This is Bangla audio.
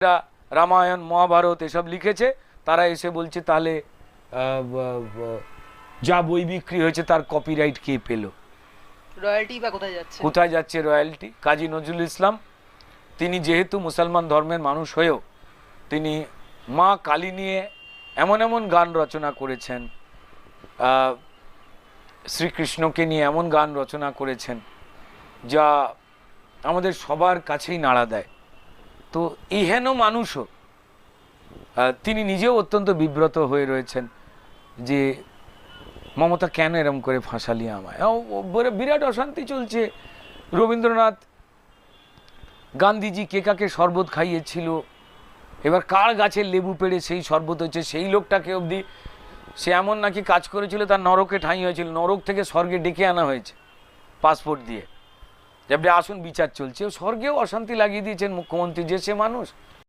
যারা রামায়ণ মহাভারত এসব লিখেছে। তারা এসে বলছে তাহলে যা বই বিক্রি হয়েছে তার কপিরাইট কে পেল? রয়্যালটি বা কোথায় যাচ্ছে? কোথায় যাচ্ছে রয়্যালটি কাজী নজরুল ইসলাম তিনি যেহেতু মুসলমান ধর্মের মানুষ হয়েও তিনি মা কালী নিয়ে এমন এমন গান রচনা করেছেন শ্রীকৃষ্ণকে নিয়ে এমন গান রচনা করেছেন যা আমাদের সবার কাছেই নাড়া দেয়। তো ইহেন মানুষও তিনি নিজেও অত্যন্ত বিব্রত হয়ে রয়েছেন যে মমতা কেন এরম করে ফাঁসালি আমায়? বিরাট অশান্তি চলছে। রবীন্দ্রনাথ গান্ধীজি কে কাকে শরবত খাইয়েছিল, এবার কার গাছের লেবু পেড়ে সেই শরবত হচ্ছে সেই লোকটাকে অবধি সে এমন নাকি কাজ করেছিল, তার নরকে ঠাঁই হয়েছিল, নরক থেকে স্বর্গে ডেকে আনা হয়েছে, পাসপোর্ট দিয়ে। আপনি আসুন বিচার চলছে। স্বর্গেও অশান্তি লাগিয়ে দিয়েছেন মুখ্যমন্ত্রী যে সে মানুষ।